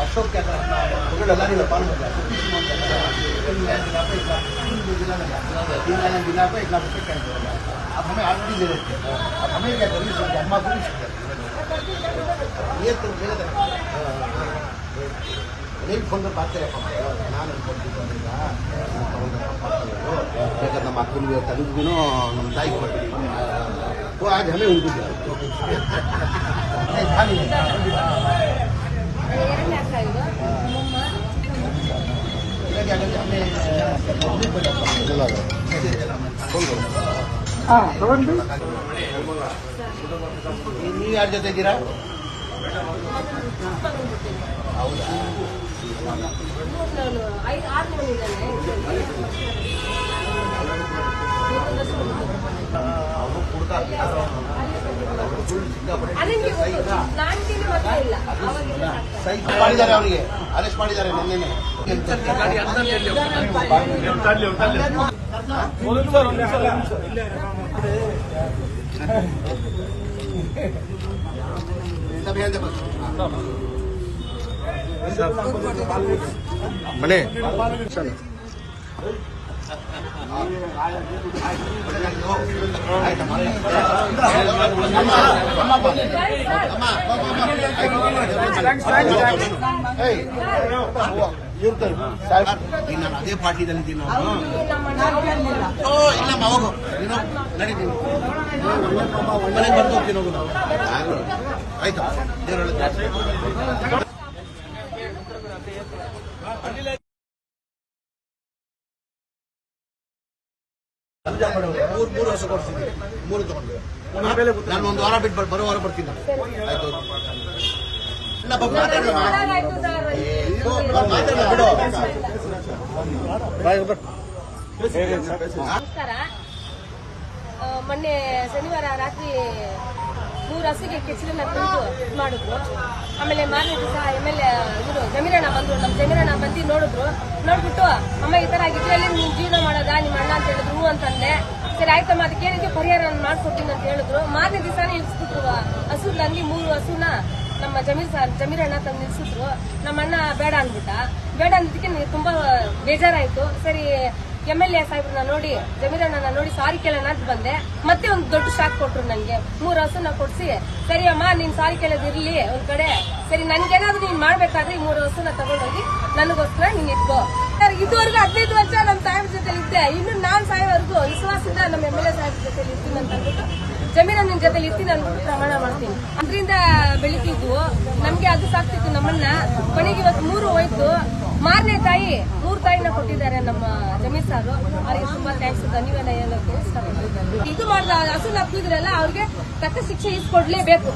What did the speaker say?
अशोक एक अब हमें आठ भी दे देते हैं अब हमें क्या करेंगे हम आप ये तो गलत है ನೀವು ಫೋನ್ ಬರ್ತಾರೆ ನಾನು ಅನ್ಕೊಳ್ತಿದ್ದು ಈಗ ಬೇಕಾದ್ರೆ ನಮ್ಮ ಅಕ್ಕನಿಗೆ ತಂಗಿಗೂ ನಮ್ಮ ತಾಯಿಗೆ ಕೊಡ್ತೀನಿ ಓ ಆಗ ಹಮೆ ಉಳಿದಿದ್ದೆ ಎರಡನೇ ಅಕ್ಕ ಇದು ನಮ್ಮಮ್ಮ ನೀವು ಯಾರ ಜೊತೆ ಇದ್ದೀರಾ ನಾನು ಮಾಡಿದ್ದಾರೆ ಅವರಿಗೆ. ಅರೆಸ್ಟ್ ಮಾಡಿದ್ದಾರೆ ನಿನ್ನೆನೆ ಮನೆ ನಾನು ಅದೇ ಪಾರ್ಟಿದಲ್ಲಿ ಇದ್ದೀನಿ ಓ ಇಲ್ಲಮ್ಮ ಹೋಗು ನೀನು ನಡೀತೀನಿ ಹೋಗ್ತೀನಿ ಹೋಗು. ಮೂರು ವಾರ ಬಿಟ್ಟು ಬರ್- ವಾರ ಬರ್ತೀನಿ ನಮಸ್ಕಾರ ಮೊನ್ನೆ ಶನಿವಾರ ರಾತ್ರಿ ಮೂರು ಹಸುಗೆ ಕೆಚ್ಚಲನ್ನ ತಂದು ಮಾಡಿದ್ರು ಆಮೇಲೆ ಮಾರನೇ ದಿವಸ ಎಂ ಎಲ್ ಇವರು ಜಮೀರಣ್ಣ ಬಂದ್ರು ನಮ್ಮ ಜಮೀನಣ್ಣ ಬಂದು ನೋಡಿದ್ರು. ನೋಡ್ಬಿಟ್ಟು, ಅಮ್ಮ, ಈ ತರ ಆಗಿದ್ರಲ್ಲಿ ನೀನ್ ಜೀವನ ಮಾಡೋದಾ? ನಿಮ್ಮ ಅಣ್ಣ ಅಂತ ಹೇಳಿದ್ರು ಅಂತಂದೆ. ಸರಿ ಆಯ್ತಮ್ಮ ಅದಕ್ಕೆ ಏನಕ್ಕೆ ಪರಿಹಾರ ಮಾಡ್ಕೊಡ್ತೀನಿ ಅಂತ ಹೇಳಿದ್ರು. ಮಾರನೇ ದಿವಸ ನಿಲ್ಸ್ಬಿಟ್ರು ಹಸು ನಂಗೆ ಮೂರು ಹಸುನ ನಮ್ಮ ಜಮೀರ್ ಸರ್, ಜಮೀರಣ್ಣ ತಂದು ನಿಲ್ಸಿದ್ರು. ನಮ್ಮ ಅಣ್ಣ ಬೇಡ ಅಂದ್ಬಿಟ್ಟ. ಬೇಡ ಅಂದಿದ್ದಕ್ಕೆ ತುಂಬಾ ಬೇಜಾರಾಯ್ತು. ಸರಿ ಎಂ ಎಲ್ ಎ ಸಾಹೇಬ್ರನ್ನ ನೋಡಿ, ಜಮೀರಣ್ಣನ ನೋಡಿ ಸಾರಿ ಕೇಳೋಣ ಅಂತ ಬಂದೆ. ಮತ್ತೆ ಒಂದು ದೊಡ್ಡ ಶಾಕ್ ಕೊಟ್ರು ನನಗೆ ಮೂರು ಹಸುನ ಕೊಡ್ಸಿ ಸರಿ ಅಮ್ಮ ನೀನ್ ಸಾರಿ ಕೇಳೋದು ಇರ್ಲಿ ಒಂದ್ ಕಡೆ. ಸರಿ, ನನ್ಗೇನಾದ್ರೂ ನೀನ್ ಮಾಡ್ಬೇಕಾದ್ರೆ ಈ ಮೂರು ಹಸುನ ತಗೊಂಡೋಗಿ ನನಗೋಸ್ಕರ ನೀನ್ ಇಟ್ಕೋ ಇದುವರೆಗೂ ಹದಿನೈದು ವರ್ಷ ನಮ್ಮ ಸಾಹೇಬ್ರ ಜೊತೆ ಇದ್ದೆ ಇನ್ನು ನಾನ್ ಸಾಯೋವರೆಗೂ ವಿಶ್ವಾಸದಿಂದ ನಮ್ಮ ಎಂ ಎಲ್ ಎ ಸಾಹೇಬ್ರ ಜೊತೆ ಇರ್ತೀನಿ ಅಂತ ಅಂದ್ಬಿಟ್ಟು ಜಮೀರಣ್ಣನ ಜೊತೆ ಇರ್ತೀನಿ ಅಂದ್ಬಿಟ್ಟು ಪ್ರಮಾಣ ಮಾಡ್ತೀನಿ. ಅದರಿಂದ ಬೆಳಿತಿದ್ವು ನಮ್ಗೆ ಅದು ಸಾಕ್ತಿತ್ತು ನಮ್ಮನ್ನ. ಕೊನೆಗೆ ಇವತ್ತು ಮೂರು ಹೋಯ್ತು. ಮಾರನೇ ತಾಯಿ, ಮೂರು ತಾಯಿನ ಕೊಟ್ಟಿದ್ದಾರೆ ನಮ್ಮ ಜಮೀನ್ ಸಾರು. ಅವರಿಗೆ ತುಂಬಾ ಥ್ಯಾಂಕ್ಸ್ ಧನ್ಯವಾದ ಹೇಳೋಕೆ ಇದು ಮಾಡಿದ ಹಸು ಹಾಕ್ತಿದ್ರಲ್ಲ ಅವ್ರಿಗೆ ತಕ್ಕ ಶಿಕ್ಷೆ ಇಸ್ಕೊಡ್ಲೇಬೇಕು.